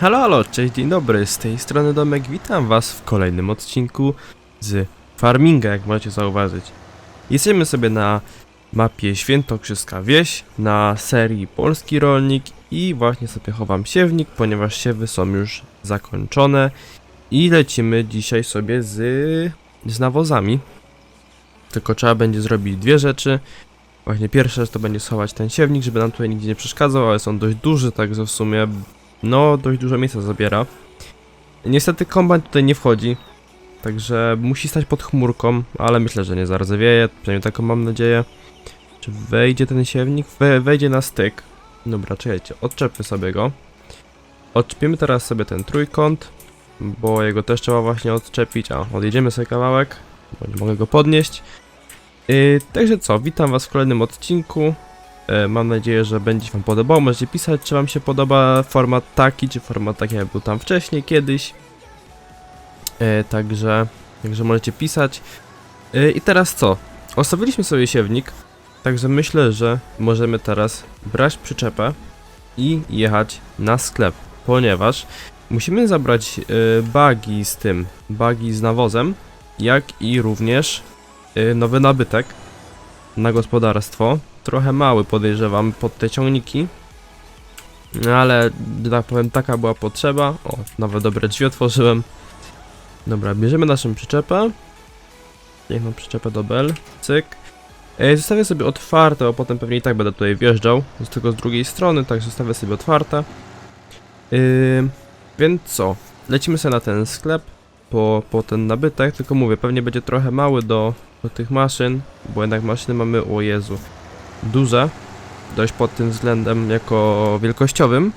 Halo, halo, cześć, dzień dobry, z tej strony Domek, witam was w kolejnym odcinku z Farminga, jak możecie zauważyć. Jesteśmy sobie na mapie Świętokrzyska Wieś, na serii Polski Rolnik i właśnie sobie chowam siewnik, ponieważ siewy są już zakończone i lecimy dzisiaj sobie z, z nawozami. Tylko trzeba będzie zrobić dwie rzeczy. Właśnie pierwsza to będzie schować ten siewnik, żeby nam tutaj nigdzie nie przeszkadzał, ale są dość duży, także w sumie no dość dużo miejsca zabiera. Niestety kombajn tutaj nie wchodzi, także musi stać pod chmurką, ale myślę, że nie zardzewieje, przynajmniej taką mam nadzieję. Czy wejdzie ten siewnik? We, wejdzie na styk. Dobra, czekajcie, odczepmy sobie go. Odczepimy teraz sobie ten trójkąt, bo jego też trzeba właśnie odczepić. A, odjedziemy sobie kawałek, bo nie mogę go podnieść. Yy, także co, witam was w kolejnym odcinku. E, Mam nadzieję, że będzie Wam podobało. Możecie pisać, czy Wam się podoba format taki, czy format taki, jak był tam wcześniej, kiedyś. E, Także, także możecie pisać. E, I teraz co? Ostawiliśmy sobie siewnik, także myślę, że możemy teraz brać przyczepę i jechać na sklep, ponieważ musimy zabrać bagi z tym, bagi z nawozem, jak i również nowy nabytek na gospodarstwo. Trochę mały podejrzewam pod te ciągniki. No ale, tak powiem, taka była potrzeba. O, nawet dobre drzwi otworzyłem. Dobra, bierzemy naszą przyczepę. Piękną przyczepę do bel. Cyk. E, Zostawię sobie otwarte, bo potem pewnie i tak będę tutaj wjeżdżał. Z z drugiej strony, tak zostawię sobie otwarte. Yy, więc co? Lecimy sobie na ten sklep po, po ten nabytek, tylko mówię, pewnie będzie trochę mały do, do tych maszyn, bo jednak maszyny mamy, o Jezu, duże, dość pod tym względem jako wielkościowym,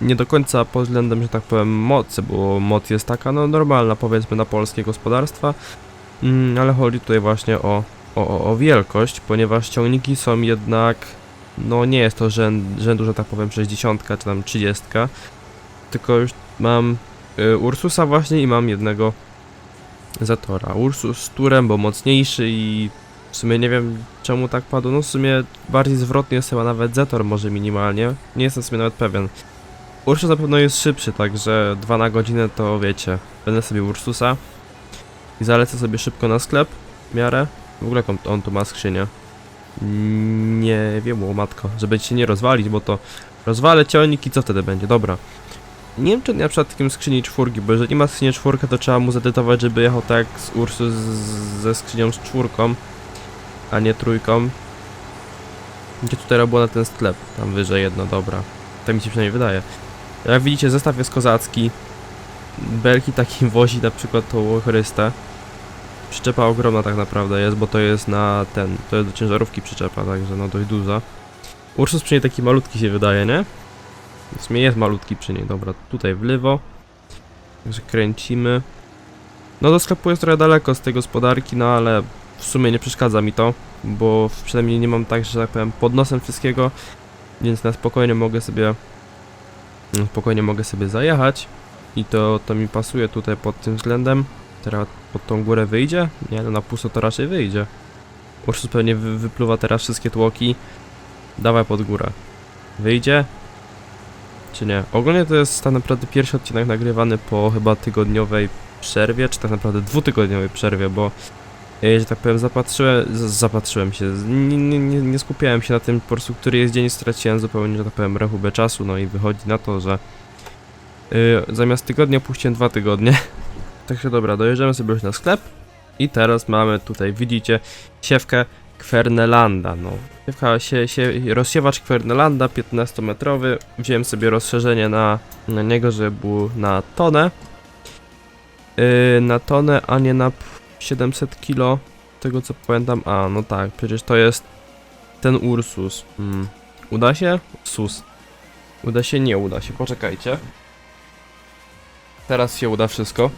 nie do końca pod względem, że tak powiem, mocy, bo moc jest taka, no normalna, powiedzmy, na polskie gospodarstwa, mm, ale chodzi tutaj właśnie o, o, o- wielkość, ponieważ ciągniki są jednak, no nie jest to rzęd, rzędu, że tak powiem, 60 czy tam 30, tylko już mam y, Ursusa właśnie i mam jednego Zatora. Ursus turem, bo mocniejszy i w sumie nie wiem czemu tak padło. No w sumie bardziej zwrotnie jest chyba nawet Zetor może minimalnie. Nie jestem sobie nawet pewien. Ursus na pewno jest szybszy, także 2 na godzinę to wiecie. Będę sobie Ursusa i zalecę sobie szybko na sklep w miarę. W ogóle on, on tu ma skrzynię. Nie wiem, o matko, żeby się nie rozwalić, bo to rozwalę ciągnik i co wtedy będzie? Dobra. Nie wiem, czy na przykład takim skrzyni czwórki, bo jeżeli ma skrzynię czwórkę, to trzeba mu zedytować, żeby jechał tak z Ursus ze skrzynią z czwórką, a nie trójką. Gdzie tutaj było na ten sklep? Tam wyżej jedno, dobra. Tak mi się przynajmniej wydaje. Jak widzicie, zestaw jest kozacki. Belki takim wozi na przykład tą Chrystę. Przyczepa ogromna tak naprawdę jest, bo to jest na ten, to jest do ciężarówki przyczepa, także no dość duża. Ursus przynajmniej taki malutki się wydaje, nie? W sumie jest malutki przy niej, dobra, tutaj w lewo. Także kręcimy. No do sklepu jest trochę daleko z tej gospodarki, no ale w sumie nie przeszkadza mi to, bo przynajmniej nie mam tak, że tak powiem, pod nosem wszystkiego, więc na spokojnie mogę sobie no, spokojnie mogę sobie zajechać i to, to mi pasuje tutaj pod tym względem. Teraz pod tą górę wyjdzie? Nie, no na pusto to raczej wyjdzie. Ursus pewnie wy, wypluwa teraz wszystkie tłoki. Dawaj pod górę. Wyjdzie? Czy nie? Ogólnie to jest tak naprawdę pierwszy odcinek nagrywany po chyba tygodniowej przerwie, czy tak naprawdę dwutygodniowej przerwie, bo że tak powiem zapatrzyłem, zapatrzyłem się, nie, nie, nie, skupiałem się na tym po prostu, który jest dzień, straciłem zupełnie, że tak powiem, rachubę czasu, no i wychodzi na to, że y, zamiast tygodnia puściłem dwa tygodnie. Także dobra, dojeżdżamy sobie już na sklep i teraz mamy tutaj, widzicie, siewkę Kwernelanda, no. Siewka, sie, sie, rozsiewacz Kwernelanda 15-metrowy. Wziąłem sobie rozszerzenie na, na niego, żeby było na tonę. Yy, na tonę, a nie na 700 kilo. Tego co pamiętam. A, no tak, przecież to jest ten Ursus. Mm. Uda się? Sus. Uda się? Nie uda się. Poczekajcie. Teraz się uda wszystko.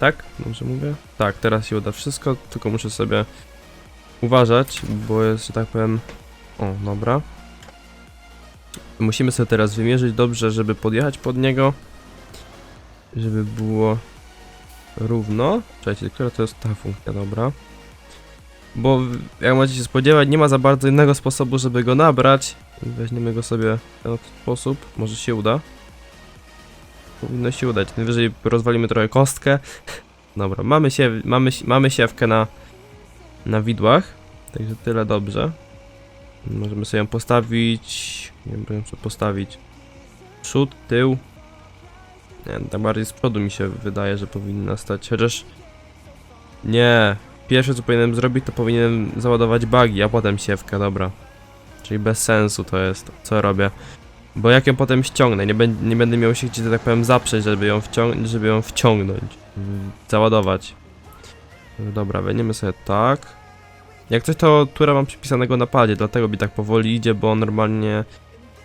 Tak? Dobrze mówię? Tak, teraz się uda wszystko, tylko muszę sobie uważać, bo jest, że tak powiem... O, dobra. Musimy sobie teraz wymierzyć dobrze, żeby podjechać pod niego. Żeby było równo. Czekajcie, która to jest ta funkcja, dobra. Bo jak możecie się spodziewać, nie ma za bardzo innego sposobu, żeby go nabrać. Weźmiemy go sobie w ten sposób, może się uda. powinno się udać. Najwyżej rozwalimy trochę kostkę. Dobra, mamy, się, mamy, mamy siewkę na, na widłach, także tyle dobrze. Możemy sobie ją postawić, nie wiem, co postawić. Przód, tył. Nie, tak bardziej z przodu mi się wydaje, że powinna stać, chociaż... Nie, pierwsze co powinienem zrobić, to powinienem załadować bagi, a potem siewkę, dobra. Czyli bez sensu to jest, co robię. Bo jak ją potem ściągnę, nie, bę- nie będę miał się gdzie, tak powiem, zaprzeć, żeby ją, żeby ją wciągnąć, załadować. Dobra, weźmiemy sobie tak. Jak coś to tura mam przypisanego na padzie, dlatego mi tak powoli idzie, bo normalnie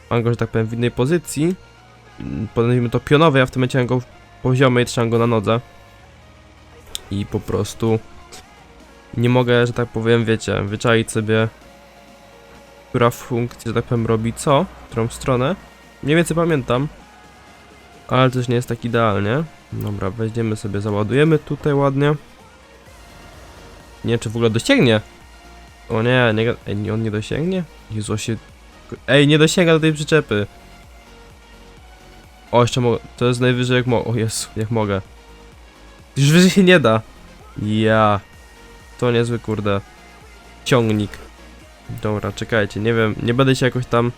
mam go, że tak powiem, w innej pozycji. Podejmijmy to pionowe, ja w tym momencie mam go w poziomej, trzymam go na nodze. I po prostu nie mogę, że tak powiem, wiecie, wyczaić sobie która funkcja, że tak powiem, robi co, którą stronę. Mniej więcej pamiętam, ale też nie jest tak idealnie. Dobra, weźmiemy sobie, załadujemy tutaj ładnie. Nie czy w ogóle dosięgnie. O nie, nie, on nie dosięgnie? Jezu, on się... Ej, nie dosięga do tej przyczepy. O, jeszcze mogę, to jest najwyżej jak mogę, o Jezu, jak mogę. Już wyżej się nie da. Ja. To niezły, kurde, ciągnik. Dobra, czekajcie, nie wiem, nie będę się jakoś tam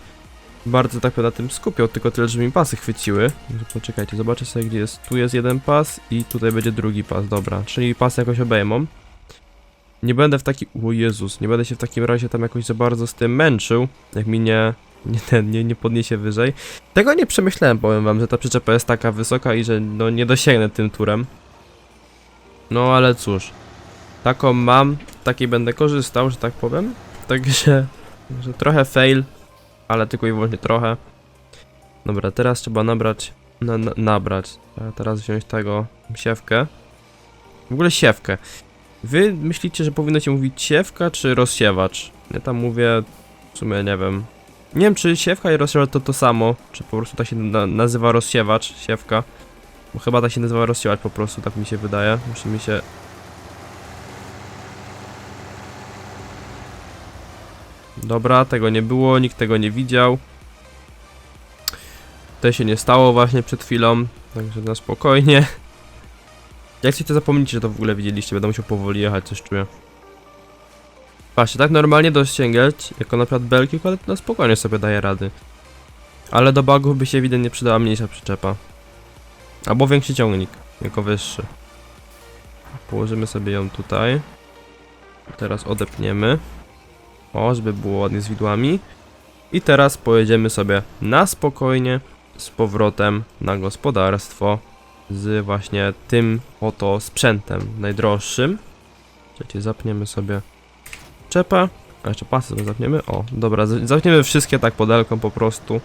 bardzo tak na tym skupiał, tylko tyle, żeby mi pasy chwyciły. Poczekajcie, zobaczę sobie gdzie jest. Tu jest jeden pas i tutaj będzie drugi pas, dobra. Czyli pas jakoś obejmą. Nie będę w taki... O Jezus, nie będę się w takim razie tam jakoś za bardzo z tym męczył, jak mi nie... Nie, ten, nie, nie podniesie wyżej. Tego nie przemyślałem, powiem wam, że ta przyczepa jest taka wysoka i że no nie dosięgnę tym turem. No ale cóż. Taką mam, takiej będę korzystał, że tak powiem. Także, że trochę fail, ale tylko i wyłącznie trochę. Dobra, teraz trzeba nabrać, na, na, nabrać, teraz wziąć tego, siewkę. W ogóle siewkę. Wy myślicie, że powinno się mówić siewka czy rozsiewacz? Ja tam mówię, w sumie nie wiem. Nie wiem, czy siewka i rozsiewacz to to samo, czy po prostu tak się na, nazywa rozsiewacz, siewka. Bo chyba tak się nazywa rozsiewacz po prostu, tak mi się wydaje. Musi mi się Dobra, tego nie było, nikt tego nie widział. To się nie stało właśnie przed chwilą, także na spokojnie. Jak chcecie zapomnieć, że to w ogóle widzieliście, będę musiał powoli jechać, coś czuję. Patrzcie, tak normalnie dosięgać, jako na przykład belki, ale na spokojnie sobie daje rady. Ale do bugów by się ewidentnie przydała mniejsza przyczepa. Albo większy ciągnik, jako wyższy. Położymy sobie ją tutaj. Teraz odepniemy. O, żeby było ładnie z widłami. I teraz pojedziemy sobie na spokojnie z powrotem na gospodarstwo z właśnie tym oto sprzętem najdroższym. Czekajcie, zapniemy sobie czepę. A jeszcze pasy sobie zapniemy. O, dobra, z- zapniemy wszystkie tak podelką po prostu.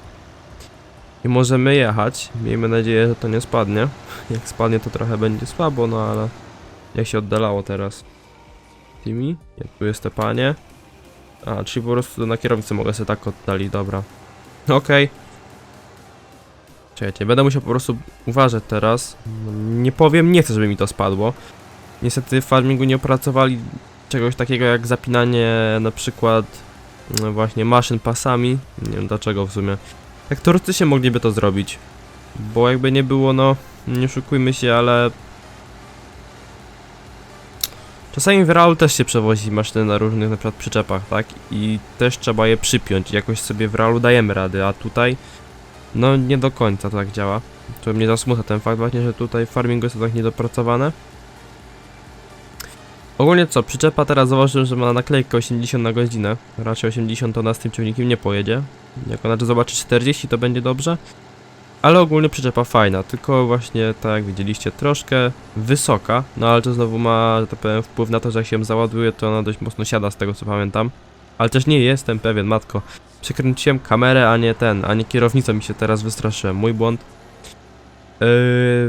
I możemy jechać. Miejmy nadzieję, że to nie spadnie. Jak spadnie, to trochę będzie słabo, no ale jak się oddalało teraz. Tymi, jak tu jest te panie. A, czyli po prostu na kierownicy mogę sobie tak oddalić, dobra. Okej. Czekajcie, będę musiał po prostu uważać teraz. Nie powiem, nie chcę, żeby mi to spadło. Niestety w farmingu nie opracowali czegoś takiego jak zapinanie na przykład no właśnie maszyn pasami. Nie wiem dlaczego w sumie. Tak teoretycznie mogliby to zrobić. Bo jakby nie było, no, nie oszukujmy się, ale Czasami w realu też się przewozi maszyny na różnych na przykład przyczepach, tak? I też trzeba je przypiąć. Jakoś sobie w realu dajemy rady, a tutaj no nie do końca to tak działa. To mnie zasmuca ten fakt właśnie, że tutaj w farmingu jest tak niedopracowane. Ogólnie co, przyczepa teraz zauważyłem, że ma naklejkę 80 na godzinę. Raczej 80 to nas tym ciągnikiem nie pojedzie. Jak ona zobaczy 40 to będzie dobrze. Ale ogólnie przyczepa fajna, tylko właśnie tak jak widzieliście troszkę wysoka, no ale to znowu ma, że tak powiem, wpływ na to, że jak się załaduje, to ona dość mocno siada z tego co pamiętam. Ale też nie jestem pewien, matko. Przekręciłem kamerę, a nie ten, a nie kierownicą mi się teraz wystraszyłem, mój błąd. Yy,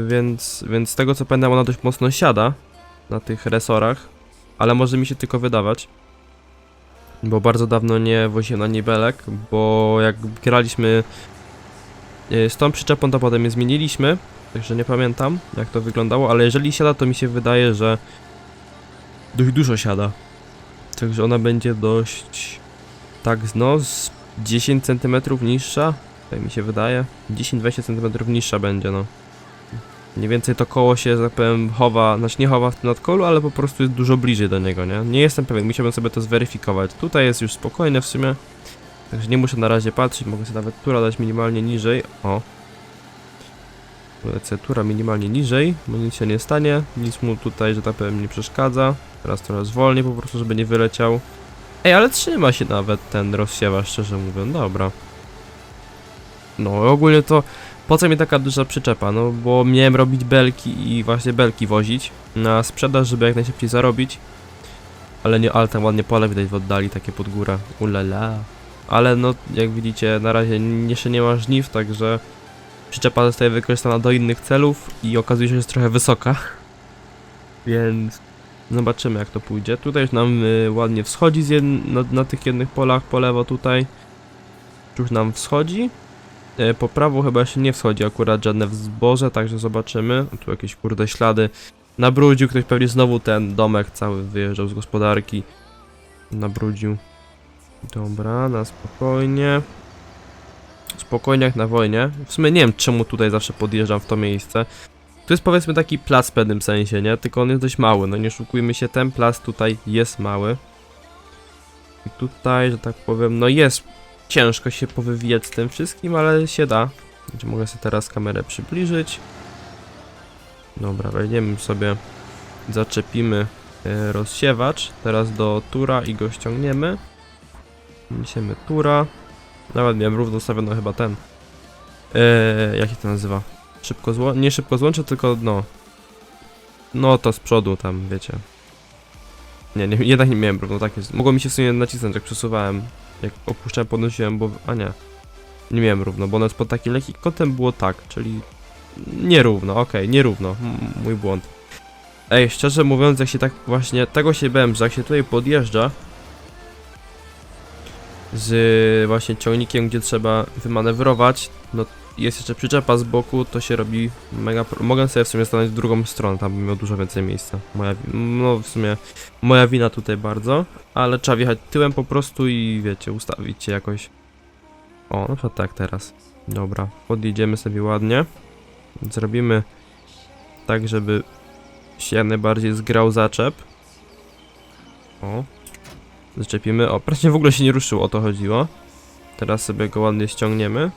więc, więc z tego co pamiętam ona dość mocno siada na tych resorach, ale może mi się tylko wydawać. Bo bardzo dawno nie woziłem na niej belek, bo jak graliśmy Y, Z tą przyczepą to potem je zmieniliśmy, także nie pamiętam jak to wyglądało, ale jeżeli siada to mi się wydaje, że dość dużo siada. Także ona będzie dość tak no z 10 cm niższa, tak mi się wydaje. 10-20 cm niższa będzie no. Mniej więcej to koło się, że tak powiem, chowa, znaczy nie chowa w tym nadkolu, ale po prostu jest dużo bliżej do niego, nie? Nie jestem pewien, musiałbym sobie to zweryfikować. Tutaj jest już spokojne w sumie, także nie muszę na razie patrzeć, mogę sobie nawet tura dać minimalnie niżej, o. Lecę tura minimalnie niżej, bo nic się nie stanie, nic mu tutaj, że tak powiem, nie przeszkadza. Teraz trochę zwolnię po prostu, żeby nie wyleciał. Ej, ale trzyma się nawet ten rozsiewa, szczerze mówiąc, dobra. No, ogólnie to po co mi taka duża przyczepa? No bo miałem robić belki i właśnie belki wozić na sprzedaż, żeby jak najszybciej zarobić. Ale nie, ale tam ładnie pole widać w oddali, takie pod górę. Ulala. Ale no, jak widzicie, na razie jeszcze nie ma żniw, także przyczepa zostaje wykorzystana do innych celów i okazuje się, że jest trochę wysoka. Więc zobaczymy jak to pójdzie. Tutaj już nam y, ładnie wschodzi na, na tych jednych polach, po lewo tutaj. Już nam wschodzi. E, Po prawo chyba jeszcze nie wschodzi akurat żadne zboże, także zobaczymy. Tu jakieś kurde ślady. Nabrudził ktoś pewnie znowu ten domek cały wyjeżdżał z gospodarki. Nabrudził. Dobra, na spokojnie. Spokojnie jak na wojnie. W sumie nie wiem czemu tutaj zawsze podjeżdżam w to miejsce. Tu jest powiedzmy taki plac w pewnym sensie, nie? Tylko on jest dość mały, no nie oszukujmy się, ten plac tutaj jest mały. I tutaj, że tak powiem, no jest ciężko się powywijać z tym wszystkim, ale się da. Gdzie mogę sobie teraz kamerę przybliżyć. Dobra, wejdziemy sobie, zaczepimy e, rozsiewacz, teraz do tura i go ściągniemy. Niesiemy tura. Nawet miałem równo ustawiono chyba ten. E, jak się to nazywa? Szybko zło... Nie szybko złącze, tylko no. No to z przodu tam, wiecie. Nie, nie, jednak nie miałem równo, tak. Mogło mi się w sumie nacisnąć, jak przesuwałem. Jak opuszczałem, podnosiłem, bo... A nie. Nie miałem równo, bo ono jest pod taki lekki kątem było tak, czyli... Nierówno, okej, nierówno. M- mój błąd. Ej, szczerze mówiąc, jak się tak właśnie... Tego się bałem, że jak się tutaj podjeżdża... Z właśnie ciągnikiem, gdzie trzeba wymanewrować, no jest jeszcze przyczepa z boku, to się robi mega... Mogę sobie w sumie stanąć w drugą stronę, tam bym miał dużo więcej miejsca. Moja... No w sumie... Moja wina tutaj bardzo, ale trzeba wjechać tyłem po prostu i wiecie, ustawić się jakoś. O, na przykład tak teraz. Dobra, podjedziemy sobie ładnie. Zrobimy tak, żeby się jak najbardziej zgrał zaczep. O. Zaczepimy. O, praktycznie w ogóle się nie ruszył, o to chodziło. Teraz sobie go ładnie ściągniemy.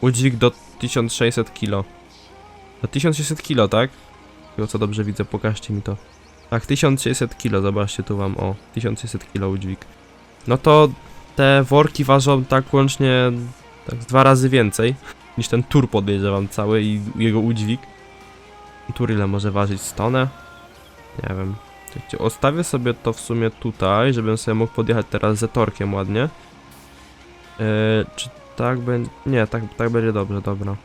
Udźwig do 1600 kg. Do 1600 kg, tak? O co dobrze widzę, pokażcie mi to. Tak, 1600 kg, zobaczcie tu wam, o, 1600 kg udźwig. No to te worki ważą tak łącznie tak dwa razy więcej niż ten tur podejrzewam cały i jego udźwig. Tur ile może ważyć? Stonę? Nie wiem. Czekajcie, Odstawię sobie to w sumie tutaj, żebym sobie mógł podjechać teraz zetorkiem ładnie. Yy, czy tak będzie? Nie, tak, tak będzie dobrze, dobra.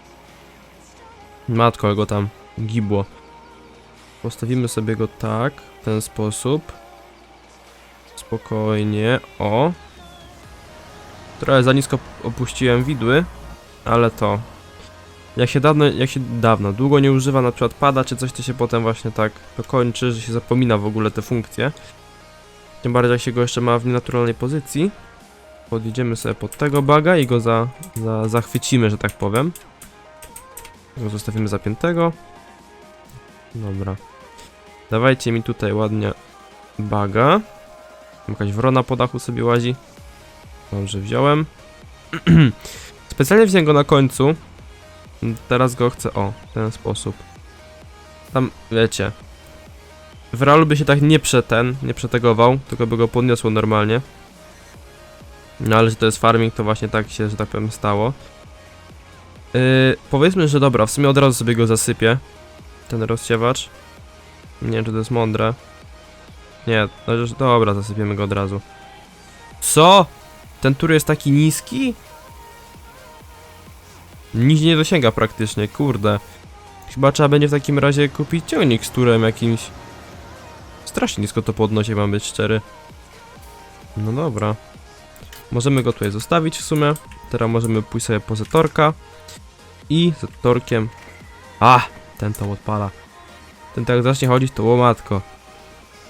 Matko, go tam gibło. Postawimy sobie go tak, w ten sposób. Spokojnie, o. Trochę za nisko opuściłem widły, ale to... Jak się dawno, jak się dawno, długo nie używa na przykład pada czy coś, to się potem właśnie tak kończy, że się zapomina w ogóle te funkcje. Tym bardziej jak się go jeszcze ma w nienaturalnej pozycji. Podjedziemy sobie pod tego baga i go za, za, zachwycimy, że tak powiem. Go zostawimy zapiętego. Dobra. Dawajcie mi tutaj ładnie baga. Jakaś wrona po dachu sobie łazi. Dobrze, wziąłem. Specjalnie wziąłem go na końcu. Teraz go chcę, o, w ten sposób. Tam, wiecie. W realu by się tak nie przeten, nie przetegował, tylko by go podniosło normalnie. No ale że to jest farming, to właśnie tak się, że tak powiem, stało. Yy, powiedzmy, że dobra, w sumie od razu sobie go zasypię. Ten rozsiewacz. Nie wiem, czy to jest mądre. Nie, no dobra, zasypiemy go od razu. Co? Ten tur jest taki niski? Nic nie dosięga praktycznie, kurde. Chyba trzeba będzie w takim razie kupić ciągnik z turem jakimś. Strasznie nisko to podnosi, mam być szczery. No dobra. Możemy go tutaj zostawić w sumie. Teraz możemy pójść sobie po zetorka. I zetorkiem... A! Ten to odpala. Ten tak zacznie chodzić, to łomatko.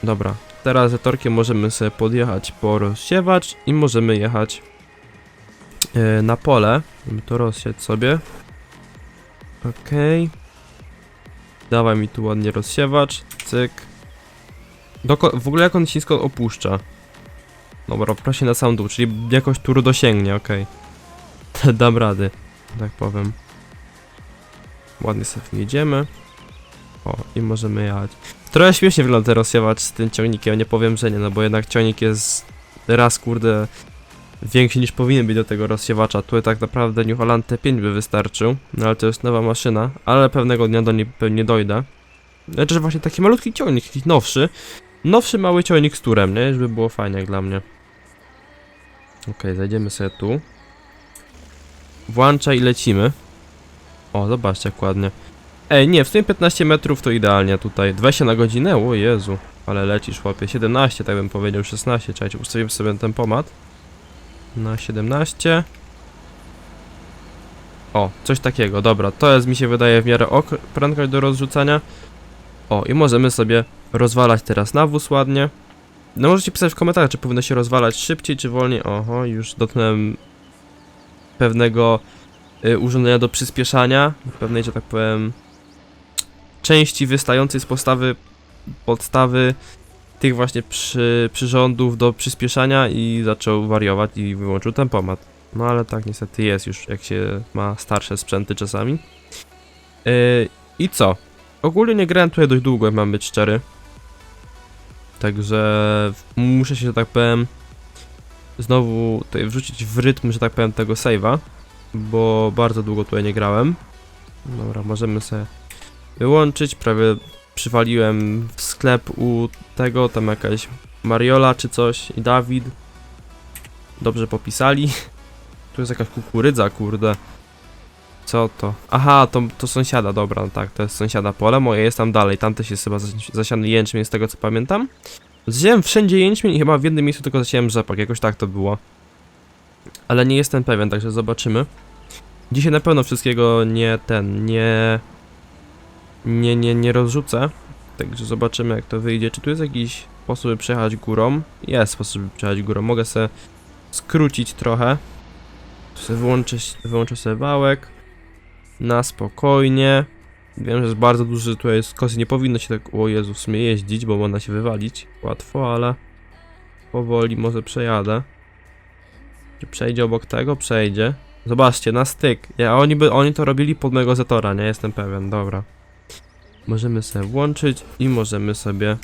Dobra. Teraz zetorkiem możemy sobie podjechać po rozsiewacz i możemy jechać e, na pole. Żeby to rozsiać sobie. Okej. Dawaj mi tu ładnie rozsiewacz, cyk. Doko w ogóle jak on ślisko opuszcza? Dobra, proszę na sam dół, czyli jakoś tu dosięgnie, okej. Dam rady, tak powiem. Ładnie sobie jedziemy. O, i możemy jechać. Trochę śmiesznie wygląda ten rozsiewacz z tym ciągnikiem, nie powiem, że nie, no bo jednak ciągnik jest raz, kurde, większy niż powinien być do tego rozsiewacza. Tu tak naprawdę New Holland T5 by wystarczył, no ale to jest nowa maszyna, ale pewnego dnia do niej pewnie dojdę. Znaczy, że właśnie taki malutki ciągnik, jakiś nowszy. Nowszy mały ciągnik z turem, nie? Żeby było fajnie jak dla mnie. Okej, zajdziemy sobie tu. Włączaj i lecimy. O, zobaczcie jak ładnie. Ej, nie, w sumie 15 metrów to idealnie tutaj. 20 na godzinę? O Jezu. Ale lecisz, chłopie. 17, tak bym powiedział, 16. Czekajcie, ustawimy sobie ten pomad. Na 17. O, coś takiego, dobra. To jest, mi się wydaje, w miarę ok prędkość do rozrzucania. O, i możemy sobie rozwalać teraz nawóz ładnie. No możecie pisać w komentarzach, czy powinno się rozwalać szybciej, czy wolniej. Oho, już dotknąłem pewnego y, urządzenia do przyspieszania. Pewnej, że tak powiem, części wystającej z postawy podstawy tych właśnie przy, przyrządów do przyspieszania i zaczął wariować i wyłączył tempomat. No ale tak niestety jest już, jak się ma starsze sprzęty czasami. Yy, I co? Ogólnie nie grałem tutaj dość długo, mam być szczery. Także muszę się, że tak powiem, znowu tutaj wrzucić w rytm, że tak powiem, tego save'a, bo bardzo długo tutaj nie grałem. Dobra, możemy sobie wyłączyć, prawie przywaliłem w sklep u tego, tam jakaś Mariola czy coś i Dawid. Dobrze popisali. Tu jest jakaś kukurydza, kurde. Co to? Aha, to, to sąsiada, dobra, no tak, to jest sąsiada pole, moje jest tam dalej, tam też jest chyba zas- zasiany jęczmień z tego co pamiętam. Zasiałem wszędzie jęczmień i chyba w jednym miejscu tylko zasiałem rzepak, jakoś tak to było. Ale nie jestem pewien, także zobaczymy. Dzisiaj na pewno wszystkiego nie ten, nie nie, nie, nie rozrzucę. Także zobaczymy jak to wyjdzie. Czy tu jest jakiś sposób, by przejechać górą? Jest sposób, by przejechać górą. Mogę sobie skrócić trochę. Tu sobie wyłączę, wyłączę sobie wałek. Na spokojnie. Wiem, że jest bardzo duży, tutaj jest kosy. Nie powinno się tak, o Jezu, w sumie jeździć, bo można się wywalić. Łatwo, ale powoli może przejadę. Czy przejdzie obok tego? Przejdzie. Zobaczcie, na styk. Ja, oni, by, oni to robili pod mego Zetora, nie jestem pewien, dobra. Możemy sobie włączyć i możemy sobie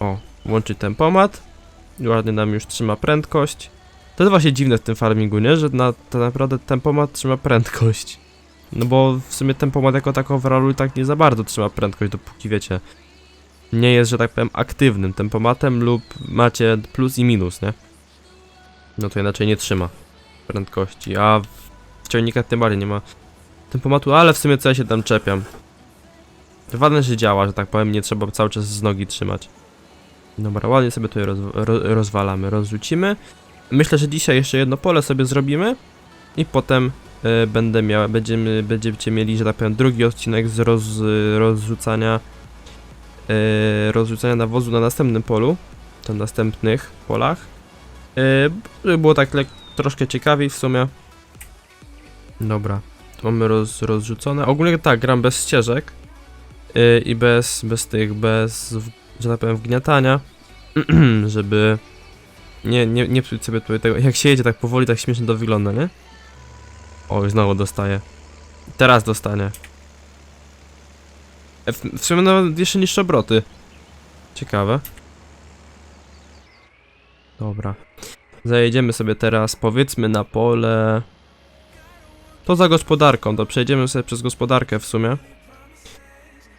o, włączyć tempomat. Ładnie nam już trzyma prędkość. To jest właśnie dziwne w tym farmingu, nie? Że na, to naprawdę tempomat trzyma prędkość. No bo w sumie tempomat jako tako w realu i tak nie za bardzo trzyma prędkość, dopóki wiecie, nie jest, że tak powiem, aktywnym tempomatem lub macie plus i minus, nie? No to inaczej nie trzyma prędkości, a w ciągnikach tym bardziej nie ma tempomatu, ale w sumie co ja się tam czepiam. Ważne, że działa, że tak powiem, nie trzeba cały czas z nogi trzymać. Dobra, ładnie sobie tutaj roz, ro, rozwalamy, rozrzucimy. Myślę, że dzisiaj jeszcze jedno pole sobie zrobimy i potem będę miał, będziemy, będziecie mieli, że tak powiem, drugi odcinek z roz, rozrzucania y, rozrzucania nawozu na następnym polu, na następnych polach. Żeby było tak lek, troszkę ciekawiej w sumie. Dobra, tu mamy roz, rozrzucone. Ogólnie tak, gram bez ścieżek yy, i bez, bez tych, bez, że tak powiem, wgniatania, żeby nie, nie, nie psuć sobie tutaj tego, jak się jedzie tak powoli, tak śmiesznie to wygląda, nie? O, i znowu dostaje. Teraz dostanie. E, W, w sumie nawet jeszcze niższe obroty. Ciekawe. Dobra. Zajedziemy sobie teraz, powiedzmy, na pole... To za gospodarką, to przejdziemy sobie przez gospodarkę w sumie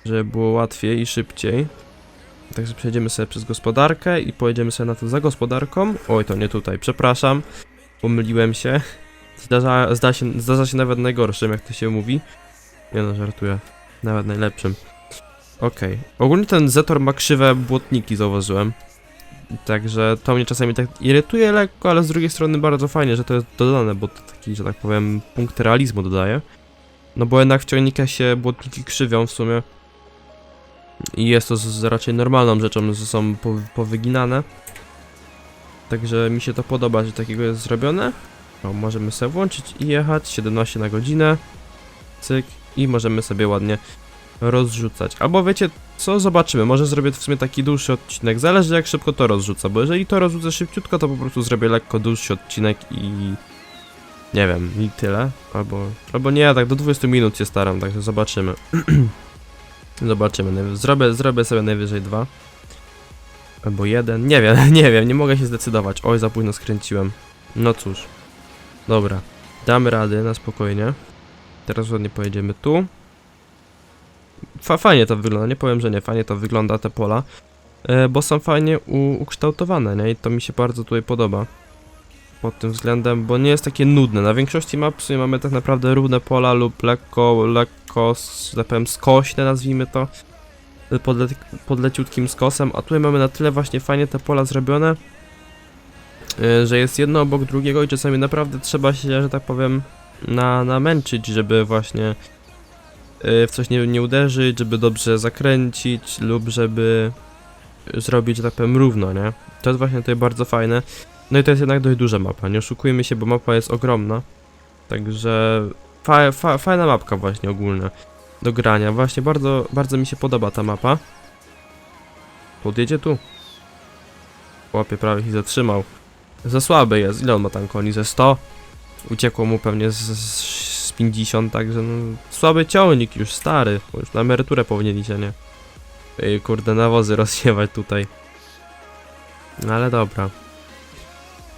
żeby było łatwiej i szybciej. Także przejdziemy sobie przez gospodarkę i pojedziemy sobie na to za gospodarką. Oj, to nie tutaj, przepraszam. Pomyliłem się. Zdarza, zda się. Zdarza się nawet najgorszym, jak to się mówi. Nie no, żartuję. Nawet najlepszym. Okej. Ogólnie ten Zetor ma krzywe błotniki, zauważyłem. Także to mnie czasami tak irytuje lekko, ale z drugiej strony bardzo fajnie, że to jest dodane, bo to taki, że tak powiem, punkt realizmu dodaje. No bo jednak w ciągnikach się błotniki krzywią w sumie. I jest to z, raczej normalną rzeczą, że są po, powyginane. Także mi się to podoba, że takiego jest zrobione. O, możemy sobie włączyć i jechać 17 na godzinę. Cyk. I możemy sobie ładnie rozrzucać. Albo wiecie co, zobaczymy, może zrobię w sumie taki dłuższy odcinek, zależy jak szybko to rozrzuca, bo jeżeli to rozrzucę szybciutko, to po prostu zrobię lekko dłuższy odcinek i... Nie wiem, i tyle, albo... Albo nie, tak do 20 minut się staram, także zobaczymy. zobaczymy, zrobię, zrobię sobie najwyżej dwa. Albo jeden, nie wiem, nie wiem, nie mogę się zdecydować. Oj, za późno skręciłem. No cóż. Dobra, damy rady na spokojnie. Teraz ładnie pojedziemy tu. Fa fajnie to wygląda, nie powiem, że nie, fajnie to wygląda te pola, e, bo są fajnie ukształtowane, nie? I to mi się bardzo tutaj podoba. Pod tym względem, bo nie jest takie nudne. Na większości map w mamy tak naprawdę równe pola lub lekko, lekko, że tak powiem, skośne, nazwijmy to, pod, le pod leciutkim skosem, a tutaj mamy na tyle właśnie fajnie te pola zrobione, że jest jedno obok drugiego i czasami naprawdę trzeba się, że tak powiem, na, namęczyć, żeby właśnie y, w coś nie, nie uderzyć, żeby dobrze zakręcić lub żeby zrobić, że tak powiem, równo, nie? To jest właśnie tutaj bardzo fajne. No i to jest jednak dość duża mapa, nie oszukujmy się, bo mapa jest ogromna. Także fa, fa, fajna mapka właśnie ogólnie do grania. Właśnie bardzo, bardzo mi się podoba ta mapa. Podjedzie tu. Chłopie prawie się zatrzymał. Za słaby jest. Ile on ma tam koni? Ze 100? Uciekło mu pewnie z, z, z 50, także no, słaby ciągnik już, stary. Bo już na emeryturę powinien iść, a nie. Ej, kurde, nawozy rozsiewać tutaj. No ale dobra.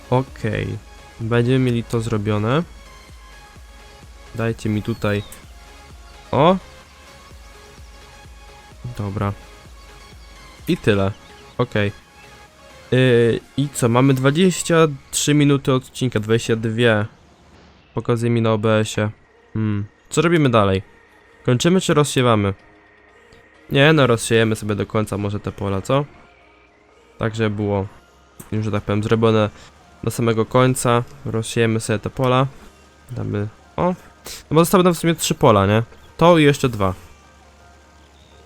Okej. Będziemy mieli to zrobione. Dajcie mi tutaj... O! Dobra. I tyle. Okej. Yy, I co? Mamy 23 minuty odcinka, 22. Pokazuję mi na OBS-ie. Hmm. Co robimy dalej? Kończymy czy rozsiewamy? Nie, no rozsiejemy sobie do końca może te pola, co? Tak, żeby było już, że tak powiem, zrobione do samego końca. Rozsiejemy sobie te pola. Damy... O! No bo zostały nam w sumie trzy pola, nie? To i jeszcze dwa.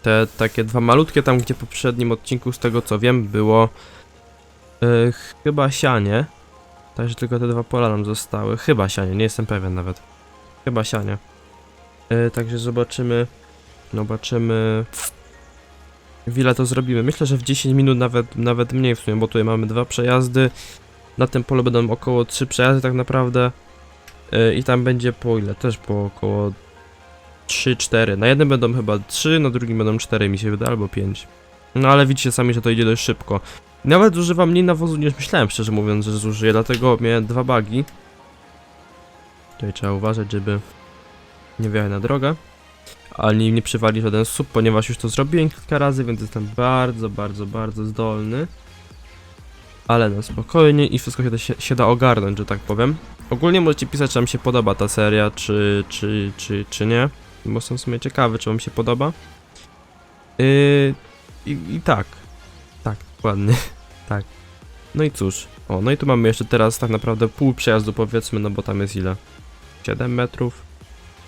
Te takie dwa malutkie, tam gdzie w poprzednim odcinku, z tego co wiem, było... Yy, chyba sianie. Także tylko te dwa pola nam zostały. Chyba sianie, nie jestem pewien nawet. Chyba sianie. Yy, także zobaczymy. Zobaczymy. Ile to zrobimy. Myślę, że w 10 minut nawet, nawet mniej w sumie, bo tutaj mamy dwa przejazdy. Na tym polu będą około 3 przejazdy tak naprawdę. Yy, I tam będzie po ile? Też po około 3-4. Na jednym będą chyba 3, na drugim będą 4 mi się wyda, albo 5. No ale widzicie sami, że to idzie dość szybko. Nawet zużywam mniej nawozu niż myślałem, szczerze mówiąc, że zużyję, dlatego miałem dwa bagi. Tutaj trzeba uważać, żeby nie wjechać na drogę. Ani nie przywali żaden sub, ponieważ już to zrobiłem kilka razy, więc jestem bardzo, bardzo, bardzo zdolny. Ale na spokojnie i wszystko się da, się, się da ogarnąć, że tak powiem. Ogólnie możecie pisać, czy wam się podoba ta seria, czy, czy, czy, czy nie. Bo jestem w sumie ciekawy, czy wam się podoba. Yy, i, I tak. Dokładnie. tak. No i cóż. O, no i tu mamy jeszcze teraz tak naprawdę pół przejazdu powiedzmy, no bo tam jest ile? 7 metrów?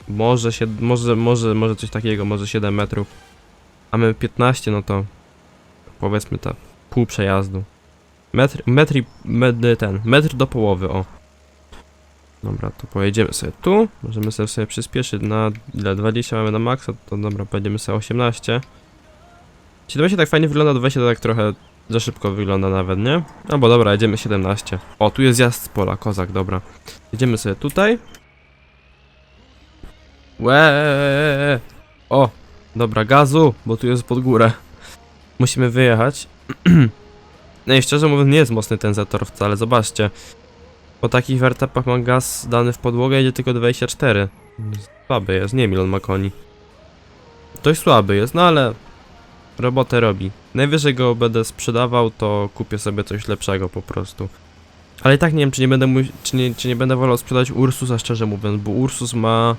Może się, może, może, może coś takiego, może 7 metrów. A my 15, no to powiedzmy to pół przejazdu. Metr, metr med, ten, metr do połowy, o. Dobra, to pojedziemy sobie tu. Możemy sobie, sobie przyspieszyć na ile? 20 mamy na maksa, to dobra, pojedziemy sobie 18. 17 tak fajnie wygląda, 20 to tak trochę za szybko wygląda nawet, nie? No bo dobra, jedziemy 17. O, tu jest zjazd z pola, kozak, dobra. Jedziemy sobie tutaj. Łeee. O, dobra, gazu, bo tu jest pod górę. Musimy wyjechać. no i szczerze mówiąc, nie jest mocny ten zator wcale, zobaczcie. Po takich wertepach mam gaz dany w podłogę, jedzie tylko 24. Słaby jest, nie milion ma koni. Dość słaby jest, no ale robotę robi. Najwyżej go będę sprzedawał, to kupię sobie coś lepszego po prostu. Ale i tak nie wiem, czy nie będę, czy nie, czy nie będę wolał sprzedać Ursusa, szczerze mówiąc, bo Ursus ma...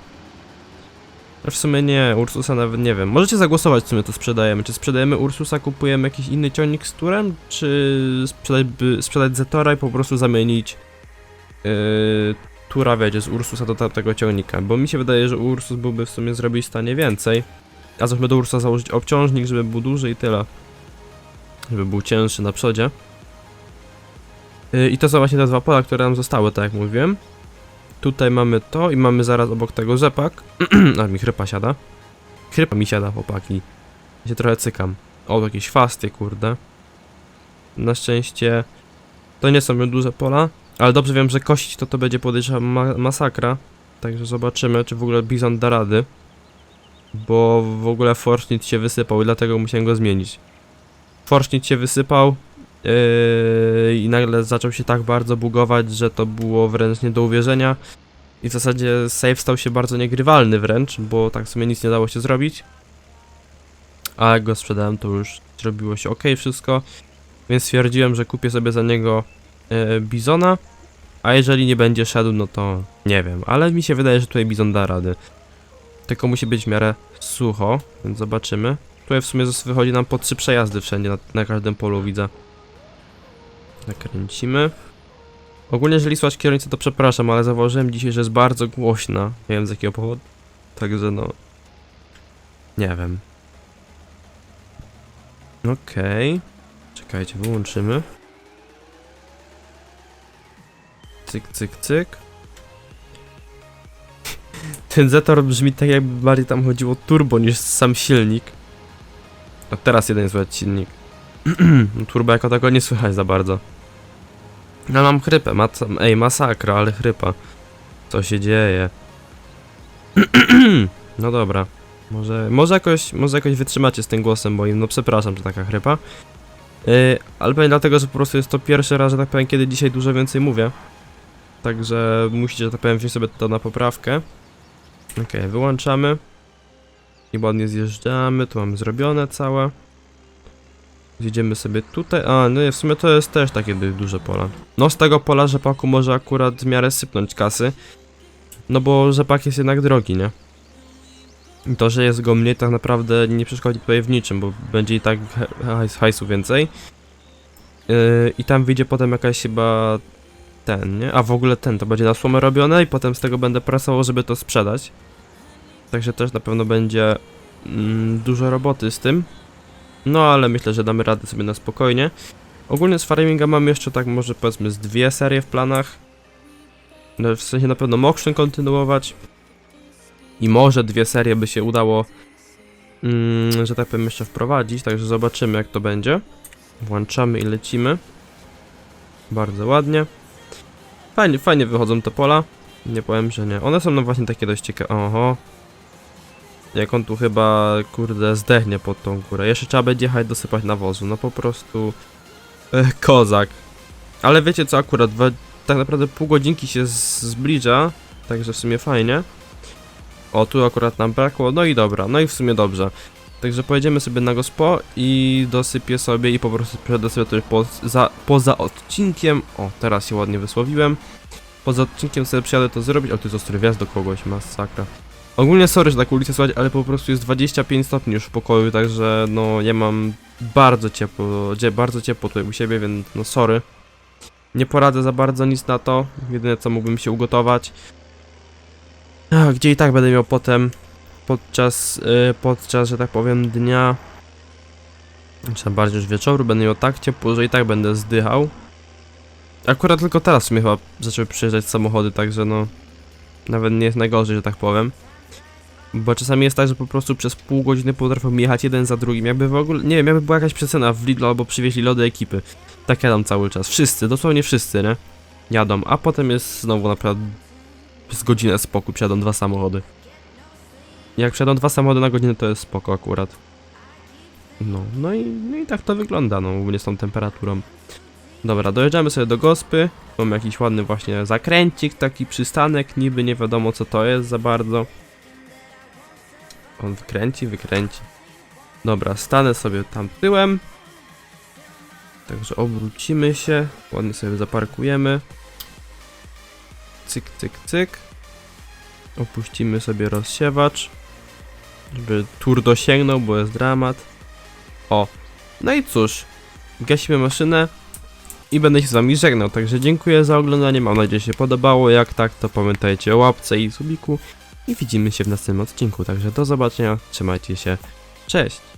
A W sumie nie, Ursusa nawet nie wiem. Możecie zagłosować, w sumie to sprzedajemy. Czy sprzedajemy Ursusa, kupujemy jakiś inny ciągnik z turem, czy sprzedać, by, sprzedać Zetora i po prostu zamienić yy, tura, wiecie, z Ursusa do tamtego ciągnika. Bo mi się wydaje, że Ursus byłby w sumie zrobić stanie więcej. A zośmy do Ursusa założyć obciążnik, żeby był duży i tyle. Żeby był cięższy na przodzie. Yy, I to są właśnie te dwa pola, które nam zostały, tak jak mówiłem. Tutaj mamy to i mamy zaraz obok tego rzepak. A mi chrypa siada. Chrypa mi siada, chłopaki. Ja się trochę cykam. O, jakieś fastie, kurde. Na szczęście to nie są duże pola, ale dobrze wiem, że kosić to to będzie podejrzewam ma masakra. Także zobaczymy, czy w ogóle Bizon da rady. Bo w ogóle Forschnitt się wysypał i dlatego musiałem go zmienić. Forschnitt się wysypał yy, i nagle zaczął się tak bardzo bugować, że to było wręcz nie do uwierzenia. I w zasadzie save stał się bardzo niegrywalny wręcz, bo tak w sumie nic nie dało się zrobić. A jak go sprzedałem, to już zrobiło się ok wszystko. Więc stwierdziłem, że kupię sobie za niego e, Bizona. A jeżeli nie będzie szedł, no to nie wiem. Ale mi się wydaje, że tutaj Bizon da rady. Tylko musi być w miarę sucho, więc zobaczymy. Tutaj w sumie wychodzi nam po trzy przejazdy wszędzie, na, na każdym polu widzę. Nakręcimy. Ogólnie, jeżeli słychać kierownicę, to przepraszam, ale zauważyłem dzisiaj, że jest bardzo głośna. Nie wiem z jakiego powodu. Także no... Nie wiem. Okej. Czekajcie, wyłączymy. Cyk, cyk, cyk. Ten Zetor brzmi tak jakby bardziej tam chodziło o turbo niż sam silnik. A teraz jeden słychać silnik. turbo jako tego nie słychać za bardzo. Ja mam chrypę, ma, ej masakra, ale chrypa. Co się dzieje? no dobra. Może, może jakoś, może jakoś wytrzymacie z tym głosem moim, no przepraszam, że taka chrypa. Yy, ale pewnie dlatego, że po prostu jest to pierwszy raz, że tak powiem, kiedy dzisiaj dużo więcej mówię. Także musicie, że tak powiem, wziąć sobie to na poprawkę. Okej, wyłączamy. I ładnie zjeżdżamy, tu mamy zrobione całe. Zjedziemy sobie tutaj. A, no i w sumie to jest też takie du- duże pola. No z tego pola rzepaku może akurat w miarę sypnąć kasy. No bo rzepak jest jednak drogi, nie? I to, że jest go mniej, tak naprawdę nie przeszkodzi tutaj w niczym, bo będzie i tak hajsu więcej. Yy, I tam wyjdzie potem jakaś chyba ten, nie? A w ogóle ten, to będzie na słomę robione i potem z tego będę prasował, żeby to sprzedać. Także też na pewno będzie mm, dużo roboty z tym. No ale myślę, że damy radę sobie na spokojnie. Ogólnie z farminga mam jeszcze tak może powiedzmy z dwie serie w planach. No, w sensie na pewno Mokszyn kontynuować. I może dwie serie by się udało, mm, że tak powiem, jeszcze wprowadzić, także zobaczymy jak to będzie. Włączamy i lecimy. Bardzo ładnie. Fajnie, fajnie wychodzą te pola. Nie powiem, że nie. One są no właśnie takie dość ciekawe. Oho. Jak on tu chyba, kurde, zdechnie pod tą górę. Jeszcze trzeba będzie jechać dosypać nawozu. No po prostu... E, kozak. Ale wiecie co, akurat tak naprawdę pół godzinki się zbliża. Także w sumie fajnie. O, tu akurat nam brakło. No i dobra, no i w sumie dobrze. Także pojedziemy sobie na gospo i dosypię sobie i po prostu przejdę sobie to już po, za, poza odcinkiem. O, teraz się ładnie wysłowiłem. Poza odcinkiem sobie przyjadę to zrobić. O, tu jest ostry wjazd do kogoś, masakra. Ogólnie sorry, że tak ulicę słychać, ale po prostu jest 25 stopni już w pokoju, także no ja mam bardzo ciepło, gdzie bardzo ciepło tutaj u siebie, więc no sorry. Nie poradzę za bardzo nic na to, jedyne co mógłbym się ugotować. Ach, gdzie i tak będę miał potem podczas, y, podczas, że tak powiem, dnia, czy tam bardziej już wieczoru, będę miał tak ciepło, że i tak będę zdychał. Akurat tylko teraz sumie chyba zaczęły przyjeżdżać samochody, także no, nawet nie jest najgorzej, że tak powiem. Bo czasami jest tak, że po prostu przez pół godziny potrafią jechać jeden za drugim. Jakby w ogóle, nie wiem, jakby była jakaś przecena w Lidlu albo przywieźli lody ekipy. Tak jadą cały czas. Wszyscy, dosłownie wszyscy, nie? Jadą, a potem jest znowu naprawdę z godzinę spokój, przyjadą dwa samochody. Jak przyjadą dwa samochody na godzinę, to jest spoko akurat. No, no i, no i tak to wygląda, no, ogólnie z tą temperaturą. Dobra, dojeżdżamy sobie do gospy. Mamy jakiś ładny właśnie zakręcik, taki przystanek, niby nie wiadomo co to jest za bardzo. On wykręci, wykręci. Dobra, stanę sobie tam tyłem. Także obrócimy się, ładnie sobie zaparkujemy. Cyk, cyk, cyk. Opuścimy sobie rozsiewacz. Żeby tur dosięgnął, bo jest dramat. O, no i cóż. Gasimy maszynę i będę się z wami żegnał. Także dziękuję za oglądanie. Mam nadzieję, że się podobało. Jak tak, to pamiętajcie o łapce i subiku. I widzimy się w następnym odcinku. Także do zobaczenia. Trzymajcie się. Cześć!